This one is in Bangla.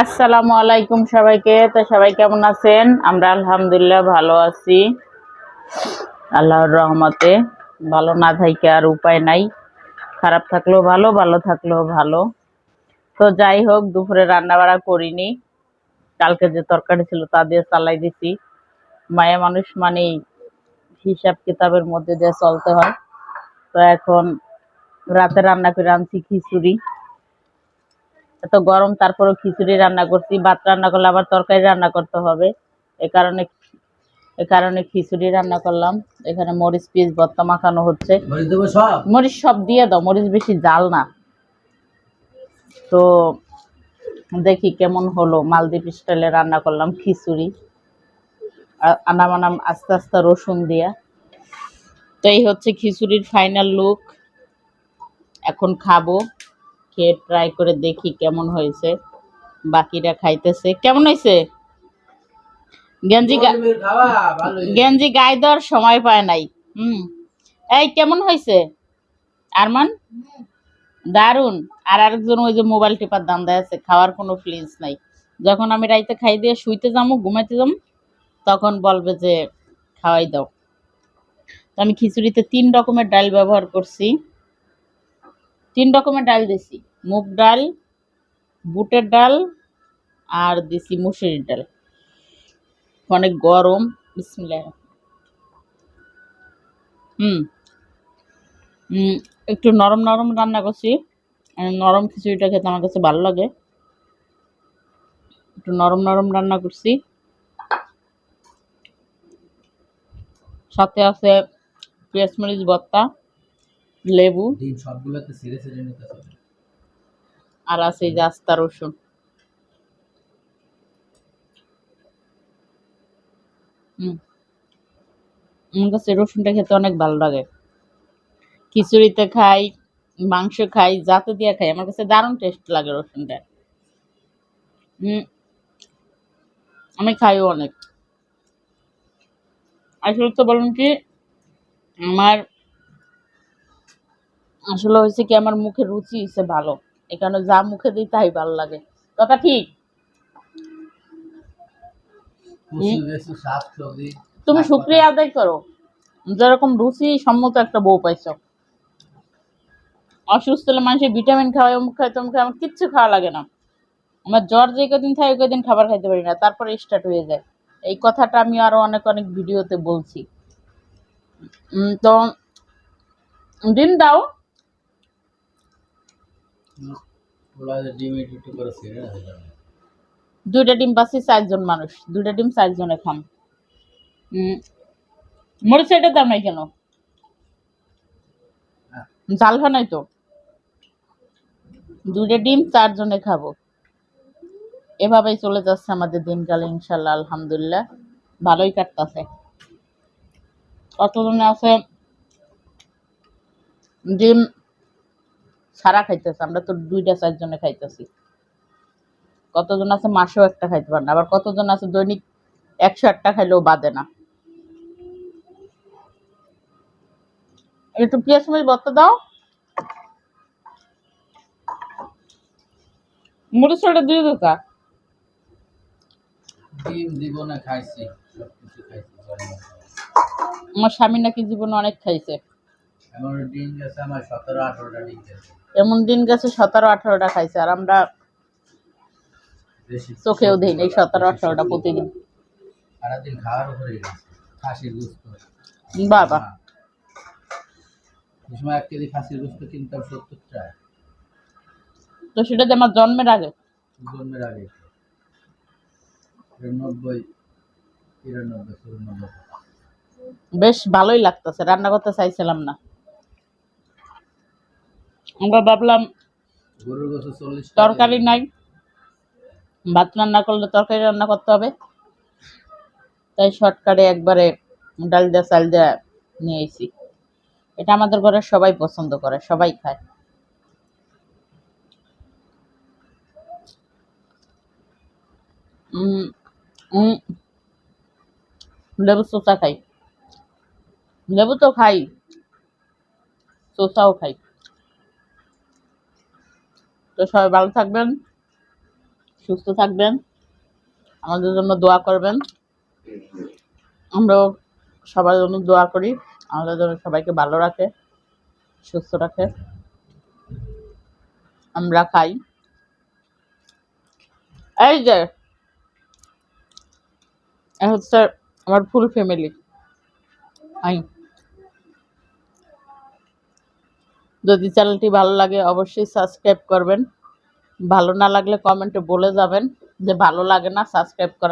আসসালামু আলাইকুম সবাইকে। তো সবাই কেমন আছেন? আমরা আলহামদুলিল্লাহ ভালো আছি। আল্লাহর রহমতে। ভালো না থাইকে আর উপায় নাই। খারাপ থাকলেও ভালো ভালো থাকলেও ভালো। তো যাই হোক, দুপুরে রান্না বাড়া করিনি। কালকে যে তরকারি ছিল তা দিয়ে চালাই দিছি। মায়া মানুষ মানেই হিসাব কিতাবের মধ্যে দিয়ে চলতে হয়। তো এখন রাতে রান্না করে আনছি খিচুড়ি। এত গরম তারপরে খিচুড়ি রান্না করছি ভাত রান্না করলে আবার তরকারি রান্না করতে হবে। এ কারণে এ কারণে খিচুড়ি রান্না করলাম। এখানে মরিচ পিস ভর্তা মাখানো হচ্ছে। মরিচ সব? দিয়ে দাও মরিচ বেশি জাল না। তো দেখি কেমন হলো মালদ্বীপ স্টাইলে রান্না করলাম খিচুড়ি। আনাম আনাম আস্তে আস্তে রসুন দিয়া। তো এই হচ্ছে খিচুড়ির ফাইনাল লুক এখন খাব। খেয়ে ট্রাই করে দেখি কেমন হয়েছে। বাকিরা খাইতেছে। কেমন হয়েছে? গেঞ্জি গেঞ্জি গায়ে দেওয়ার সময় পায় নাই। হুম। এই কেমন হয়েছে? আরমান? দারুণ আর আরেকজন ওই যে মোবাইল টিপার দাম দেয় আছে খাওয়ার কোনো ফিলিংস নাই। যখন আমি রাইতে খাই দিয়ে শুইতে যাব ঘুমাইতে যাব তখন বলবে যে খাওয়াই দাও। তো আমি খিচুড়িতে তিন রকমের ডাল ব্যবহার করছি। তিন রকমের ডাল দিছি। মুগ ডাল, বুটের ডাল, আর দিছি মুসুরির ডাল। অনেক গরম, বিসমিল্লাহ। হুম একটু নরম নরম রান্না করছি। নরম খিচুড়িটা খেতে আমার কাছে ভালো লাগে। একটু নরম নরম রান্না করছি। সাথে আছে পেঁয়াজ মরিচ ভর্তা লেবু। আর আছে যে আস্তা রসুন। আমার কাছে রসুনটা খেতে অনেক ভালো লাগে। খিচুড়িতে খাই মাংস খাই জাতে দিয়ে খাই। আমার কাছে দারুণ টেস্ট লাগে রসুনটা। হুম। আমি খাইও অনেক। আসলে তো বলুন কি আমার আসলে হয়েছে কি আমার মুখের রুচি হচ্ছে ভালো। এখানে যা মুখে দিই তাই ভালো লাগে। কথা ঠিক? তুমি শুক্রিয়া আদায় করো। যেরকম রুচি সম্মত একটা বউ পাইছো। অসুস্থ হলে মানুষের ভিটামিন খাওয়ায় অমুক খায় তমুক খায় আমার কিচ্ছু খাওয়া লাগে না। আমার জ্বর যে কদিন থাকে ওই কদিন খাবার খাইতে পারি না। তারপরে স্টার্ট হয়ে যায়। এই কথাটা আমি আরও অনেক অনেক ভিডিওতে বলছি। উম, তো ডিম দাও ওলা ডিম একটু একটু করে সিরে হয়ে যাবে দুইটা ডিম পাচ্ছি চারজন মানুষ। দুইটা ডিম উম, মরিচ দাম নাই কেন? হ্যাঁ। জাল নাই তো? দুইটা ডিম খাব। এভাবেই চলে যাচ্ছে আমাদের দিনকাল ইনশাল্লাহ আলহামদুলিল্লাহ। ভালোই কাটতেছে। কতজনে আছে ডিম সারা খাইতেছে আমরা তো দুইটা চারজনে খাইতেছি। কতজন আছে মাসেও একটা খাইতে পারে না আবার কতজন আছে দৈনিক একশো একটা খাইলেও বাদে না। একটু পেঁয়াজ মরিচ ভর্তা দাও। মরিচ ওটা দিয়ে দিতা ডিম দিব না খাইছি সব খাইছি আমার স্বামী নাকি জীবনে অনেক খাইছে। এমন ডিম গেছে আমার সতেরো আঠারোটা ডিম গেছে। এমন দিন গেছে সতেরো আঠারোটা খাইছে আর আমরা চোখেও দিই এই সতেরো আঠারোটা প্রতিদিন। বাবা। তো সেটা আমার জন্মের আগে? জন্মের আগে। বেশ ভালোই লাগতেছে রান্না করতে চাইছিলাম না। আমরা ভাবলাম তরকারি নাই। ভাত রান্না করলে তরকারি রান্না করতে হবে। তাই শর্টকাটে একবারে ডাল দিয়ে চাল দিয়ে নিয়ে এসি এটা আমাদের ঘরে সবাই পছন্দ করে সবাই খায়। লেবু চোষা খাই। লেবু তো খাই চোষাও খাই। তো সবাই ভালো থাকবেন, সুস্থ থাকবেন, আমাদের জন্য দোয়া করবেন। আমরাও সবার জন্য দোয়া করি, আমাদের জন্য সবাইকে ভালো রাখে, সুস্থ রাখে। আমরা খাই। এই যে হচ্ছে আমার ফুল ফ্যামিলি আই। যদি চ্যানেলটি ভালো লাগে অবশ্যই সাবস্ক্রাইব করবেন। ভালো না লাগলে কমেন্টে বলে যাবেন যে ভালো লাগে না, সাবস্ক্রাইব করা।